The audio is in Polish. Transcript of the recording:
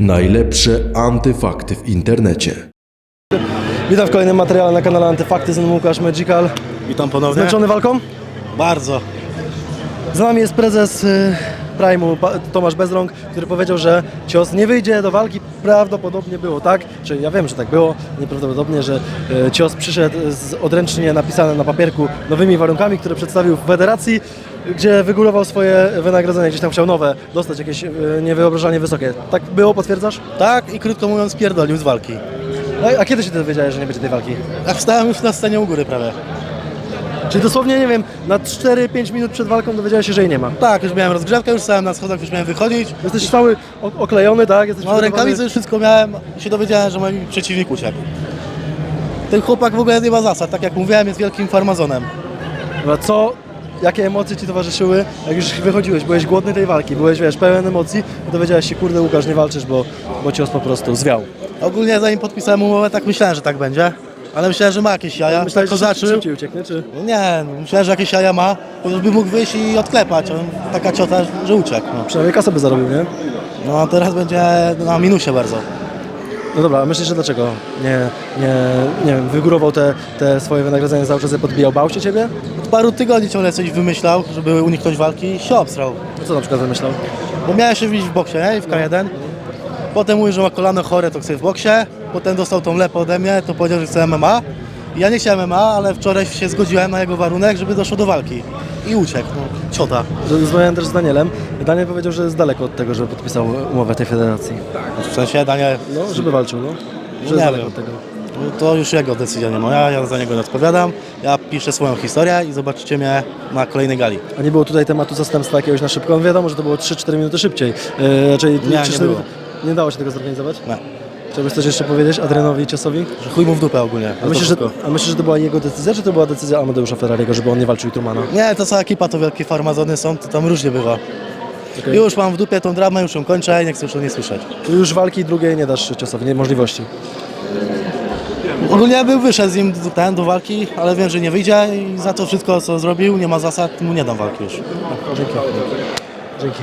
Najlepsze antyfakty w internecie. Witam w kolejnym materiale na kanale Antyfakty, z nami Łukasz Magical. Witam ponownie. Zmęczony walką? Bardzo. Z nami jest prezes y, Prime'u Tomasz Bezrąk, który powiedział, że cios nie wyjdzie do walki. Prawdopodobnie było tak, czy ja wiem, że tak było, nieprawdopodobnie, że y, cios przyszedł z odręcznie napisane na papierku nowymi warunkami, które przedstawił w federacji, gdzie wygórował swoje wynagrodzenie, gdzieś tam chciał nowe dostać, jakieś y, niewyobrażalnie wysokie. Tak było, potwierdzasz? Tak i krótko mówiąc pierdolił z walki. A, a kiedy się dowiedziałeś, że nie będzie tej walki? Jak stałem już na scenie u góry prawie. Czyli dosłownie, nie wiem, na 4-5 minut przed walką dowiedziałeś się, że jej nie ma. Tak, już miałem rozgrzewkę, już stałem na schodach, już miałem wychodzić. Jesteś cały oklejony, tak? Jesteś No przygotowany. rękawice już wszystko miałem i się dowiedziałem, że mój przeciwnik uciekł. Ten chłopak w ogóle nie ma zasad, tak jak mówiłem, jest wielkim farmazonem. Dobra, co, jakie emocje ci towarzyszyły, jak już wychodziłeś, byłeś głodny tej walki, byłeś, wiesz, pełen emocji, to dowiedziałeś się, kurde Łukasz, nie walczysz, bo, bo cios po prostu zwiał. Ogólnie zanim podpisałem umowę, tak myślałem, że tak będzie. Ale myślałem, że ma jakieś jaja. Myślałeś, tak że szybciej ucieknie, czy? No nie, no, myślałem, że jakieś jaja ma, bo by mógł wyjść i odklepać. On, taka ciota, że uciekł. No. Przynajmniej kasę by zarobił, nie? no a teraz będzie na minusie bardzo. No dobra, a myślisz, że dlaczego nie, nie, nie wiem, wygórował te, te swoje wynagrodzenie, cały czas je podbijał, bał się ciebie? Od paru tygodni ciągle coś wymyślał, żeby uniknąć walki i się obstrał. No co na przykład wymyślał? Bo miałem się wbić w boksie, nie? W K1. Potem mówił, że ma kolano chore, to chce w boksie. Potem dostał tą lepę ode mnie, to powiedział, że chce MMA. Ja nie chciałem MMA, ale wczoraj się zgodziłem na jego warunek, żeby doszło do walki. I uciekł, no. Ciota. Rozmawiałem też z Danielem. Daniel powiedział, że jest daleko od tego, żeby podpisał umowę tej federacji. W sensie, Daniel, No, żeby walczył, no. Że Nie jest daleko wiem. od tego. no to już jego decyzja, nie moja, ja za niego nie odpowiadam. Ja piszę swoją historię i zobaczycie mnie na kolejnej gali. A nie było tutaj tematu zastępstwa jakiegoś na szybko? No wiadomo, że to było 3-4 minuty szybciej. Yy, raczej Nie, 3-4 nie było. Nie dało się tego zorganizować? Nie. Chciałbyś coś jeszcze powiedzieć Adrianowi i Ciosowi? Że chuj mu w dupę ogólnie. A myślisz, że, a myślisz, że to była jego decyzja, czy to była decyzja Amadeusza Ferrariego, żeby on nie walczył i Trumana? Nie, to cała ekipa, to wielkie farmazony są, to tam różnie bywa. Okej. Już mam w dupie tą dramę, już ją kończę, nie chcę już o nie słyszeć. Już walki drugiej nie dasz Ciosowi, nie możliwości. Ogólnie ja bym wyszedł z nim do- ten, do walki, ale wiem, że nie wyjdzie i za to wszystko, co zrobił, nie ma zasad, mu nie dam walki już. Dzięki. Dzięki.